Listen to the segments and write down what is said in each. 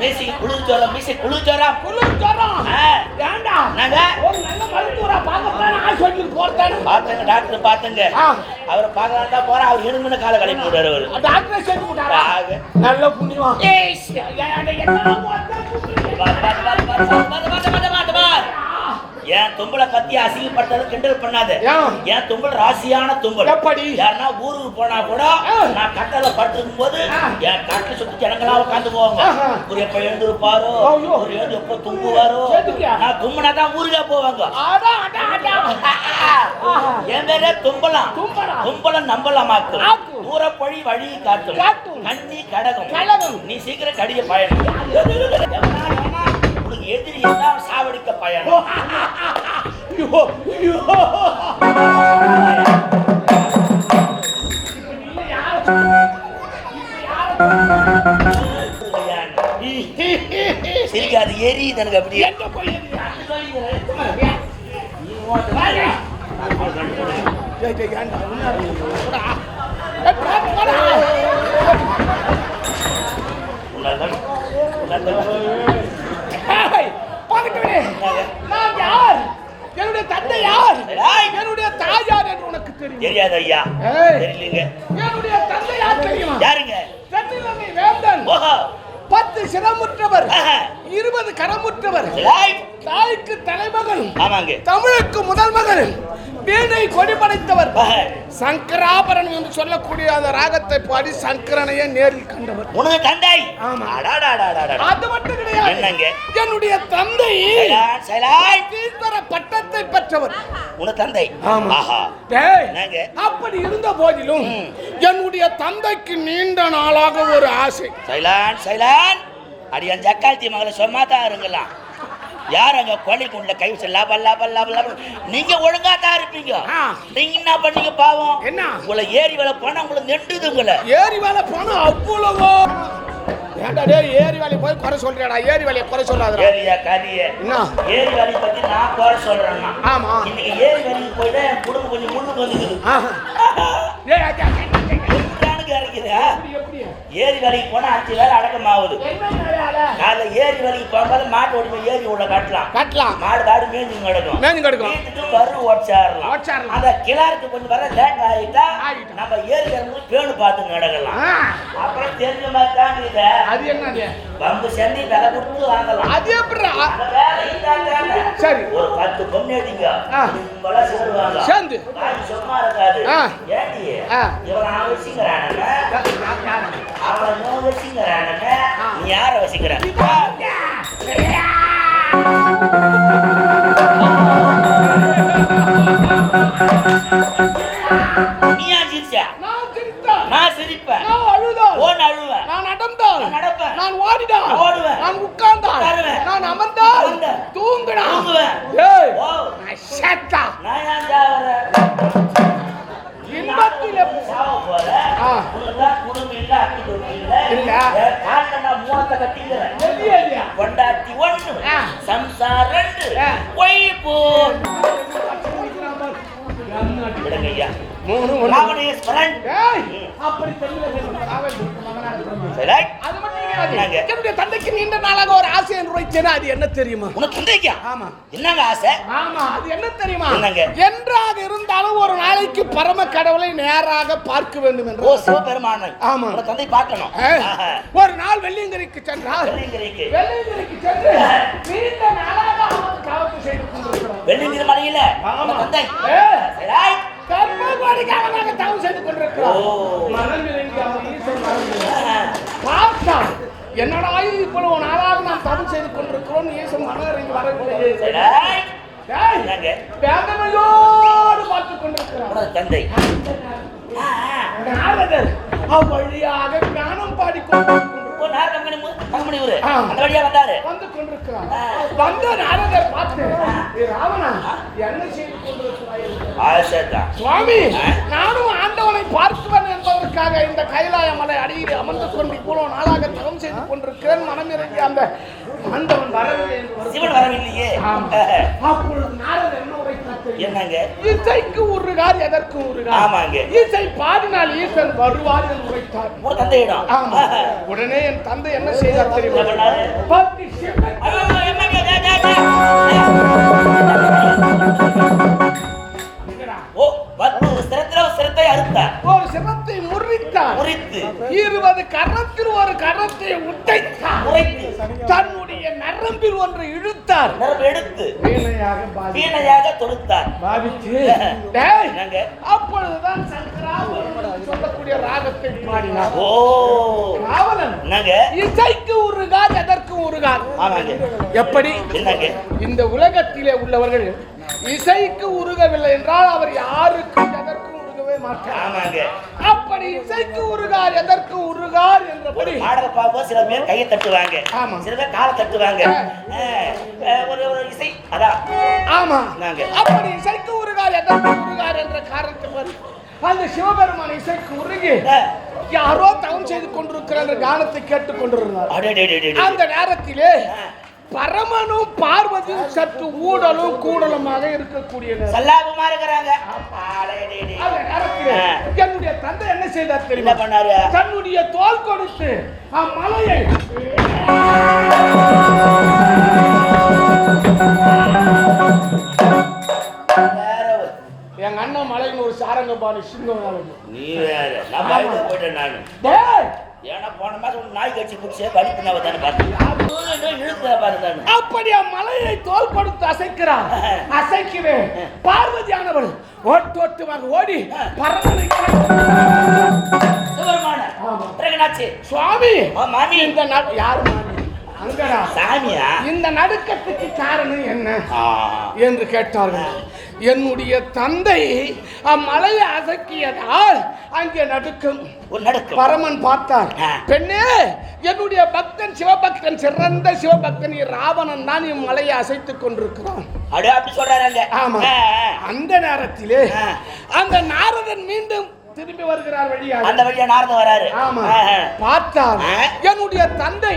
மீசி குளிர் ஜோரம் மீசி குளிர் ஜோரம் குளிர் ஜுரம் ஏண்டா நாங்க ஒரு நல்ல மருத்துவரா பார்க்கத்தான் ஆஸ்பத்திரிக்கு போறதானே பார்த்தங்க டாக்டர் பார்த்தங்க அவரை பார்க்கலாம் தான் போறா அவர் இருமுன்னு காலை கழிப்பு விடுறாரு அவரு. டாக்டர் சேர்த்து விட்டாரா ஆக. நல்ல புண்ணியம்? என் தும்பளை பத்தி அசிங்கப்படுத்தது கிண்டல் பண்ணாத? என் தும்பல் ராசியான தும்பல் எப்படி? யாருன்னா ஊருக்கு போனா கூட. நான் கட்டல படுத்துக்கும் போது. என் கட்டில சுத்தி ஜனங்களா உட்காந்து போவாங்க. ஒரு எப்ப எழுந்திருப்பாரோ. ஒரு எழுந்து எப்ப தும்புவாரோ? நான் தும்புனா தான் ஊருக்கே போவாங்க. என் பேரே தும்பலாம் தும்பலாம். ஆக்கும். தூரப்பழி வழி காட்டும். கண்ணி கடகம். நீ சீக்கிரம் கடிய பயணம் எதிரி எல்லாம் சாவடிக்க பயணம் ஐயோ சரிங்க அது ஏறி தனக்கு அப்படியே உள்ள நான் யார்? என்னுடைய தந்தை யார். என்னுடைய தாய் யார் என்று உனக்கு தெரியும்? தெரியாது ஐயா. தெரியலீங்க. என்னுடைய தந்தை யார் தெரியுமா? யாருங்க? தென்னிலங்கை வேந்தன். பத்து சிரமுற்றவர். இருபது கரமுற்றவர். தாய்க்கு தலைமகன் ஆமாங்க. தமிழுக்கு முதல் மகன் வீணை கொடி படைத்தவர் ஆஹா. சங்கராபரணம் என்று சொல்லக்கூடிய அந்த ராகத்தை பாடி சங்கரனையே நேரில் கண்டவர் உனது தந்தை. அது மட்டும் கிடையாது என்னங்க? என்னுடைய தந்தை. கீழ்த்தர பட்டத்தை பெற்றவர் உனது தந்தை? அப்படி இருந்த போதிலும். என்னுடைய தந்தைக்கு நீண்ட நாளாக ஒரு ஆசை சைலான் சைலான் அடி என் ஜக்காத்தி மகளை சும்மா தான் இருங்கலாம் யார் அங்க கொலைக்குள்ள கை வச்சு லப லப லப லப? நீங்க ஒழுங்கா தான் இருப்பீங்க. நீங்க என்ன பண்ணீங்க பாவம்? என்ன? உங்களை ஏறி வேலை போனா உங்களை நெண்டுது உங்களை. ஏரி வேலை போனா அவ்வளவோ. ஏன்டா டேய் ஏரி வேலையை போய் குறை சொல்றியாடா? ஏரி வேலையை குறை ஏரியா என்ன? ஏரி வேலையை பத்தி நான் குறை சொல்றேன்னா. ஆமா. இன்னைக்கு ஏரி வேலைக்கு போய் தான் என் குடும்பம் கொஞ்சம் முன்னுக்கு வந்துக்குது. அக்கா, எப்படி? ஏரி வேலைக்கு போனா அஞ்சு வேலை அடக்கமாகுது? காலைல ஏரி வேலைக்கு போகும்போது மாட்டு ஓடி போய் ஏரி உள்ள கட்டலாம் கட்டலாம் மாடு காடு மேய்ஞ்சி கிடக்கும் மேஞ்சு கிடக்கும் வீட்டுக்கு வரு ஓடிச்சாரலாம் ஓடிச்சாரலாம். அந்த கிளாருக்கு கொஞ்சம் வர லேட் ஆகிட்டா. நம்ம ஏரி பேணு பார்த்து நடக்கலாம். அப்புறம் தெரிஞ்ச மாதிரி தான் இத அது என்னது? பம்பு சென்னி விலை கொடுத்து வாங்கலாம். அது இதாங்க. சரி. ஒரு பத்து பொண்ணு எடுங்க. சேருவாங்க சேர்ந்து. சும்மா இருக்காது. ஏண்டி. இவன் அவன் வச்சுக்கிறானுங்க அவன் இவன் வச்சுக்கிறானுங்க நீ யார வச்சுக்கிற சம்சார் ரெண்டு. ஒய் போ. விடுங்கய்யா. மூணு ராவணேஸ்வரன் அப்படி தெரியல. சரி அது மட்டும் என்னுடைய தந்தைக்கு நீண்ட நாளாக ஒரு ஆசை என்று அது என்ன தெரியுமா? உனக்கு தந்தைக்கா? ஆமா. என்னங்க ஆசை? ஆமா அது என்ன தெரியுமா? என்னங்க? என்றாக இருந்தாலும் ஒரு நாளைக்கு பரம கடவுளை நேராக பார்க்க வேண்டும் ஓ என்று சிவபெருமானை. ஆமா. உனக்கு தந்தை பார்க்கணும். ஒரு நாள் வெள்ளியங்கிரிக்கு சென்றால் வெள்ளியங்கிரிக்கு. வெள்ளியங்கிரிக்கு சென்று நீண்ட நாளாக அவனுக்கு காவல் செய்து கொண்டிருக்கிறான் வெள்ளியங்கிரி மலையில. ஆமா. தந்தை. சரி அவனாக தவம் செய்து கொண்டிருக்கிறான் ஓ. மனம் இறங்கி அவன் ஈசன் மனம் என்னடா இவ்வளவு நாளாக நாம் தவம் செய்து கொண்டிருக்கிறோம். இயேசு மனதில் வரவில்லையே வேதனையோடு பார்த்து கொண்டிருக்கிறோம் தந்தை. அவ்வழியாக பிராணம் பாடிக்கொண்டிருக்கிறோம் கம்பெனி கம்பெனி ஊரு ஆ. அந்த வழியா வந்தாரு வந்து கொண்டிருக்கிறார் வந்த நாரதர் பார்த்து "ஏ ராவணா என்ன செய்து கொண்டிருக்கிறாய் என்று. ஆசைதான் சுவாமி ஆ. நானும் ஆண்டவனை பார்க்குவேன் என்பதற்காக இந்த கைலாய மலை அடியில் அமர்ந்து கொண்டு இவ்வளவு நாளாக தவம் செய்து கொண்டிருக்கிறேன் மனம் இறங்கி அந்த ஆண்டவன் வரவில்லை. சிவன் வரவில்லையே. அப்பொழுது நாரதர் என்ன? என்னங்க? இசைக்கு உருகார் எதற்கு உருகார் ஆமாங்க. இசை பாடினால் ஈசன் வருவார் என்று உரைத்தார். உங்க தந்தை இடம் ஆமா. உடனே என் தந்தை என்ன செய்தார் தெரியுமா? டே. ஓ பத்து சிரத்துல சிரத்தை அறுத்தார் ஒரு சிரத்தை முறித்தார். முறித்து. இருபது கரத்தில் ஒரு கரத்தை உடைத்தார். முறைத்து. தன்னுடைய நரம்பில் ஒன்று இழுத்தார். நரம்பு எடுத்து வீணையாக வீணையாக தொடுத்தார். என்னங்க? அப்பொழுதுதான் சங்கராபரணம் சொல்லக்கூடிய ராகத்தை பாடினார். ஓ. என்னங்க? இசைக்கு உருகார் எதற்கு உருகார் ஆமாங்க. எப்படி? இந்த உலகத்திலே உள்ளவர்கள் இசைக்கு உருகவில்லை என்றால் அவர் யாருக்கும் எதற்கும் உருகவே மாட்டார். அப்படி இசைக்கு உருகார் எதற்கு பாடலை பார்க்கும்போது சில பேர் கையை தட்டுவாங்க. சில பேர் காலை தட்டுவாங்க ஒரு ஒரு இசை அதான் ஆமா நாங்க. அப்படி இசைக்கு உருகார் எதற்கு உருகார் என்ற காரணத்தை. அந்த சிவபெருமான் இசைக்கு உருகி. யாரோ தவம் செய்து கொண்டிருக்கிற அந்த கானத்தை கேட்டுக் கொண்டிருந்தார். அந்த நேரத்திலே. பரமனும் பார்வதியும் சற்று ஊடலும் கூடலுமாக இருக்கக்கூடிய. சல்லாபமா இருக்கிறாங்க. என்னுடைய தந்தை என்ன செய்தார் தெரியுமா? பண்ணாரு? தன்னுடைய தோல் கொடுத்து ஒரு- எங்க அண்ணன் மலைன்னு ஒரு சாரங்கபாணி சிங்கம் நாளைக்கு. நீ வேற. நான் போயிட்டேன் நானு. ஏன்னா போன மாசம் ஒரு நாய் கட்சி பிடிச்சே வலிப்புனாவ தானே பார்த்தேன். இழுத்த பாரு தானே அப்படி அம்மலையை தோல் கொடுத்து அசைக்கிறார். அசைக்கவே பார்வதியானவள் ஓட்டோட்டமாக ஓடி பரமனை சிவருமான. சுவாமி மாமி. இந்த நடு- யார் மாமி? சாமியா? இந்த நடுக்கத்துக்கு காரணம் என்ன. என்று கேட்டார்கள். என்னுடைய தந்தை அம்மலையை அசக்கியதால் அங்கே நடுக்கும். பரமன் பார்த்தார். பெண்ணே என்னுடைய பக்தன் சிவபக்தன் சிறந்த சிவபக்தன் ராவணன் தான் இம்மலையை அசைத்துக் கொண்டிருக்கிறான். அப்படி சொல்றாங்க ஆமா. அந்த நேரத்திலே. அந்த நாரதன் மீண்டும் திரும்பி வருகிறார் வழியாக. அந்த வழியா நார்ந்து வராரு. ஆமா. ஆ. என்னுடைய தந்தை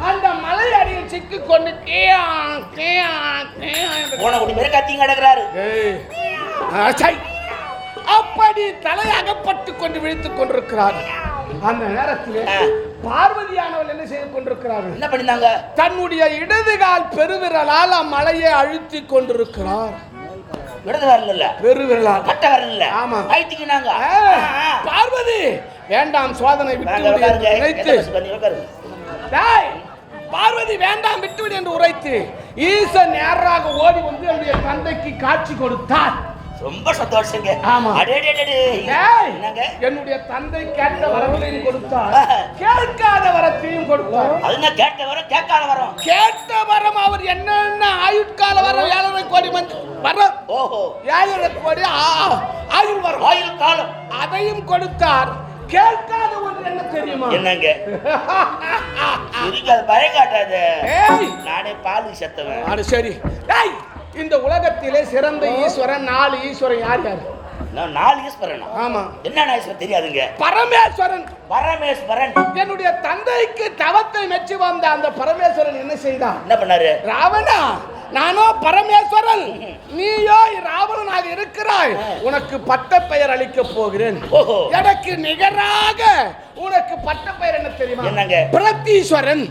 அந்த மலை அடியில் சிக்கிக் கொண்டு கேயா கேயா பூனைக்குட்டி பேரு கத்தியும் கிடக்குறாரு. அப்படி தலை அகப்பட்டு கொண்டு விழித்துக் கொண்டிருக்கிறார். அந்த நேரத்தில். பார்வதியானவள் என்ன செய்து கொண்டிருக்கிறார்கள் என்ன பண்ணிருந்தாங்க தன்னுடைய இடதுகால் பெருவிரலால் அம்மலையை அழுத்தி கொண்டிருக்கிறார். விடுதலை வரல பெருவிரலால் கட்ட வரல ஆமா. கைத்திக்கினாங்க ஆ, பார்வதி வேண்டாம் சோதனை விட்டு நினைத்து டேய், பார்வதி வேண்டாம் விட்டுவிடு என்று உரைத்து. ஈசன் நேராக ஓடி வந்து என்னுடைய தந்தைக்கு காட்சி கொடுத்தார். ரொம்ப சந்தோஷங்க. ஆமா. என்னங்க? என்னுடைய தந்தை கேட்ட வரங்களையும் கொடுத்தார். ஆஹா. கேட்காத வரத்தையும் கொடுத்தார். அது கேட்ட வரும் கேட்காத வரும். கேட்ட வரம் அவர் என்னென்ன ஆயுட்கால வரம் ஏழரை கோடி மந்த் வரம். ஓஹோ. ஏழரை கோடி ஆ- ஆயுள் வரம். ஆயுள் காலம். அதையும் கொடுத்தார். கேட்காத ஒன்று என்ன தெரியுமா? என்னங்க? இதுக்கு அது பயம் காட்டாது. நானே பால் செத்தவன். சரி. டேய் இந்த உலகத்திலே சிறந்த ஈஸ்வரன் நாலு ஈஸ்வரன் யார் யார்? நாலு ஈஸ்வரனா? ஆமா. என்ன ஈஸ்வரன் தெரியாதுங்க. பரமேஸ்வரன். பரமேஸ்வரன். என்னுடைய தந்தைக்கு தவத்தை மெச்சி வந்த அந்த பரமேஸ்வரன் என்ன செய்தான் என்ன பண்ணாரு? ராவணா நானோ பரமேஸ்வரன். நீயோ ராவணனாக இருக்கிறாய். உனக்கு பட்ட பெயர் அளிக்க போகிறேன் எனக்கு நிகராக உனக்கு பட்ட பெயர் என்ன தெரியுமா? என்னங்க? பிரத்தீஸ்வரன்.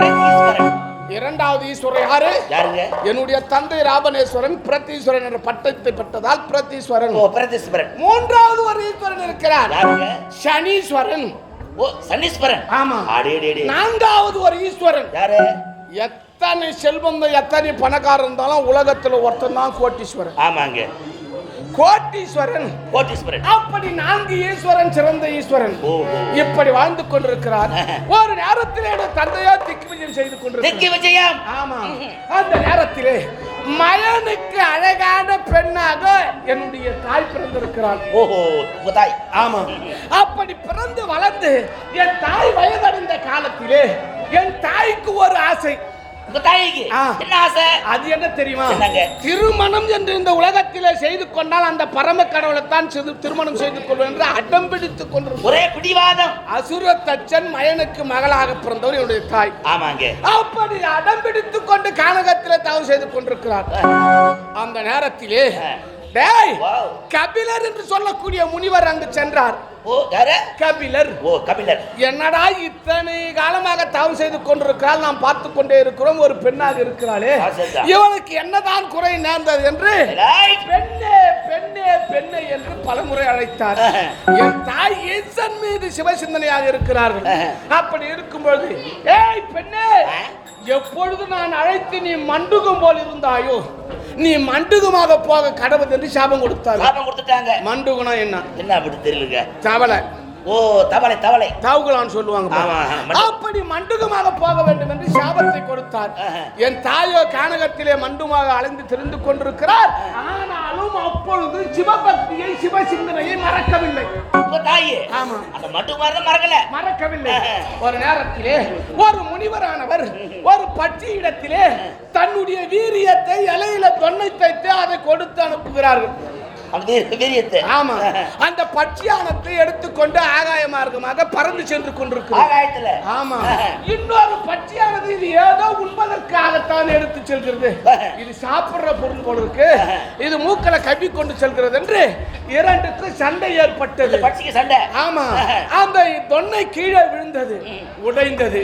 பிரதீஸ்வரன் இரண்டாவது ஈஸ்வரன் யாரு? யாருங்க? என்னுடைய தந்தை ராவணேஸ்வரன் பிரத்தீஸ்வரன் என்ற பட்டத்தை பெற்றதால் பிரத்தீஸ்வரன். ஓ பிரதீஸ்வரன் மூன்றாவது ஒரு ஈஸ்வரன் இருக்கிறார். யாருங்க? சனீஸ்வரன். ஓ சனீஸ்வரன். ஆமா. அடேடேடே நான்காவது ஒரு ஈஸ்வரன். யாரு? எத்தனை செல்வம் எத்தனை பணக்காரன் இருந்தாலும் உலகத்துல ஒருத்தன் தான் கோட்டீஸ்வரன். ஆமாங்க. கோட்டீஸ்வரன். கோட்டீஸ்வரன். அப்படி நான்கு ஈஸ்வரன் சிறந்த ஈஸ்வரன். இப்படி வாழ்ந்து கொண்டிருக்கிறார். ஒரு நேரத்திலே தந்தையோ திக்விஜயம் செய்து கொண்டிருக்கிறார். ஆமா. அந்த நேரத்திலே மயனுக்கு அழகான பெண்ணாக என்னுடைய தாய் பிறந்திருக்கிறாள். ஓஹோ தாய். ஆமா. அப்படி பிறந்து வளர்ந்து என் தாய் வயதடைந்த காலத்திலே என் தாய்க்கு ஒரு ஆசை. உங்க தாய்க்கு. என்ன ஆசை? அது என்ன தெரியுமா? திருமணம் என்று இந்த உலகத்திலே செய்து கொண்டால் அந்த பரம கடவுளைத்தான் செய்து திருமணம் செய்து கொள்வேன் என்று அடம் பிடித்துக் கொண்டிருந்தார் ஒரே பிடிவாதம் அசுர தச்சன் மயனுக்கு மகளாக பிறந்தவர் என்னுடைய தாய். ஆமாங்க. அப்படி அடம் பிடித்துக் கொண்டு கானகத்திலே தவறு செய்து கொண்டிருக்கிறார். அந்த நேரத்திலே. டேய். கபிலர் என்று சொல்லக்கூடிய முனிவர் அங்கு சென்றார். ஓ யார கபிலர் ஓ கபிலர் என்னடா இத்தனை காலமாக தவறு செய்து கொண்டிருக்கிறாள் நாம் பார்த்து கொண்டே இருக்கிறோம் ஒரு பெண்ணாக இருக்கிறாளே. இவனுக்கு என்னதான் குறை நேர்ந்தது என்று. பெண்ணே பெண்ணே பெண்ணே என்று பலமுறை அழைத்தார். என் தாய் ஈசன் மீது சிவசிந்தனையாக இருக்கிறார்கள். அப்படி இருக்கும்பொழுது ஏய் பெண்ணே? எப்பொழுது நான் அழைத்து நீ மண்டுகம் போல் இருந்தாயோ நீ மண்டுகமாக போக கடவுள் என்று சாபம் கொடுத்தார் சாபம் கொடுத்துட்டாங்க. மண்டுகுனா என்ன? என்ன அப்படி தெரியலங்க தவளை. ஓ தவளை தவளை. தாவுகளான்னு சொல்லுவாங்க அப்படி மண்டுகமாக போக வேண்டும் என்று சாபத்தை கொடுத்தார். என் தாயோ கானகத்திலே மண்டுமாக அலைந்து தெரிந்து கொண்டிருக்கிறார். ஆனாலும் அப்பொழுது சிவபக்தியை சிவசிந்தனையை மறக்கவில்லை. தாயி. ஆமா. அந்த மட்டும் மாதிரி மறக்கல. மறக்கவில்லை. ஒரு நேரத்திலே ஒரு முனிவரானவர் ஒரு பட்சி இடத்திலே தன்னுடைய வீரியத்தை இலையில தொன்னை தைத்து அதை கொடுத்து அனுப்புகிறார்கள். வீரியத்தை ஆமா. அந்த பட்சியானத்தை எடுத்துக்கொண்டு ஆகாய மார்க்கமாக பறந்து சென்று கொண்டிருக்கிறார் ஆகாயத்துல. ஆமா. இன்னொரு பட்சியானது இது ஏதோ உண்பதற்காகத்தான் எடுத்து செல்கிறது. இது சாப்பிடுற பொருள் போல இருக்கு. இது மூக்கல கவி கொண்டு செல்கிறது என்று இரண்டுக்கு சண்டை ஏற்பட்டது. பட்சிக்கு சண்டை. ஆமா. அந்த தொன்னை கீழே விழுந்தது உடைந்தது.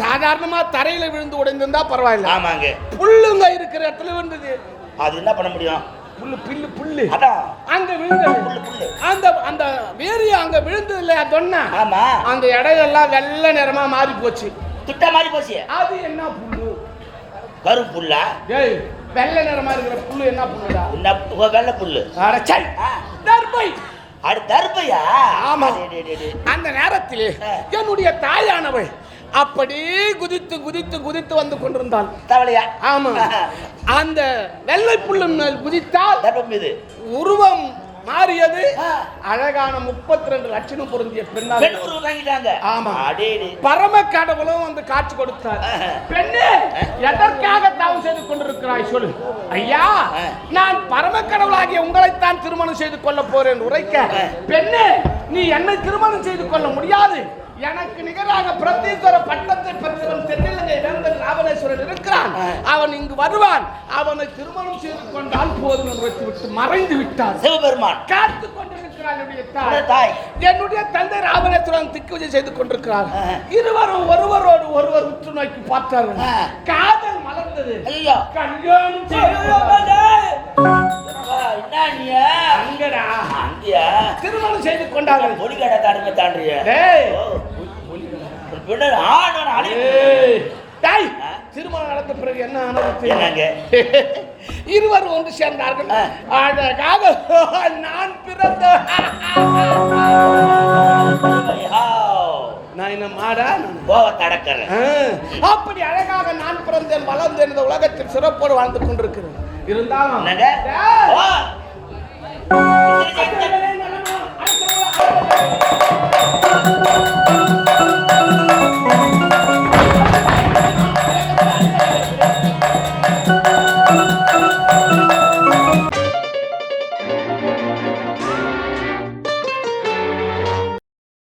சாதாரணமா தரையில விழுந்து உடைந்திருந்தா பரவாயில்ல. ஆமாங்க. புல்லுங்க இருக்கிற இடத்துல விழுந்தது. அது என்ன பண்ண முடியும்? புல்லு பில்லு புல்லு. அதான். அங்க விழுந்தது அந்த அந்த வேரி அங்க விழுந்தது இல்லையா தொன்னை? ஆமா. அந்த இடையெல்லாம் வெள்ளை நிறமா மாறி போச்சு. துட்ட மாதிரி போச்சு. அது என்ன புல்லு? கருப்பு புல்லா? ஏய் வெள்ளை நிறமா இருக்கிற புல்லு என்ன புல்லுடா? என்ன வெள்ளை புல்லு. அடச்சை. தர்பை. அடு தருப்பையா ஆமா. அந்த நேரத்திலே. என்னுடைய தாயானவள் அப்படி குதித்து குதித்து குதித்து வந்து கொண்டிருந்தாள் தவளையா? ஆமா. அந்த வெள்ளை புல்லின் மேல் குதித்தால் மீது உருவம் மாறியது. அழகான முப்பத்தி ரெண்டு லட்சணம் பொருந்திய பெண்ணாக ஆமா. பரம கடவுளும் வந்து காட்சி கொடுத்தார். பெண்ணே எதற்காக தவம் செய்து கொண்டிருக்கிறாய் சொல்லு. ஐயா. நான் பரம கடவுளாகிய உங்களைத்தான் திருமணம் செய்து கொள்ள போறேன் உரைக்க. பெண்ணே நீ என்னை திருமணம் செய்து கொள்ள முடியாது. எனக்கு நிகராக பிரதீஸ்வர பட்டத்தை பெற்றவன் தென்னிலங்கை வேந்தன் ராவணேஸ்வரன் இருக்கிறான். அவன் இங்கு வருவான். அவனை திருமணம் செய்து கொண்டால் போதும் என்று வைத்துவிட்டு மறைந்து விட்டார் சிவபெருமான். காத்து கொண்டிருக்கிறார் என்னுடைய தாய். என்னுடைய தந்தை ராமநேஸ்வரன் திக்குவிஜய் செய்து கொண்டிருக்கிறார். இருவரும் ஒருவரோடு ஒருவர் உற்று நோக்கி பார்த்தார்கள். காதல் மலர்ந்தது. கல்யாணம் செய்து கொண்டார்கள். பொலிகடை தாடுங்க தாண்டிய டேய். பெண்ணு ஆண் அழி ஏய், டேய், ஆ. திருமணம் நடந்த பிறகு என்ன ஆனது? என்னங்க? இருவர் ஒன்று சேர்ந்தார்கள். அழகாக நான் பிறந்த நான் என்ன மாடா? நான் கோவத்தை அடக்கறேன் அப்படி அழகாக நான் பிறந்தேன் வளர்ந்தேன் இந்த உலகத்தில் சிறப்போடு வாழ்ந்து கொண்டிருக்கிறேன். இருந்தாலும்.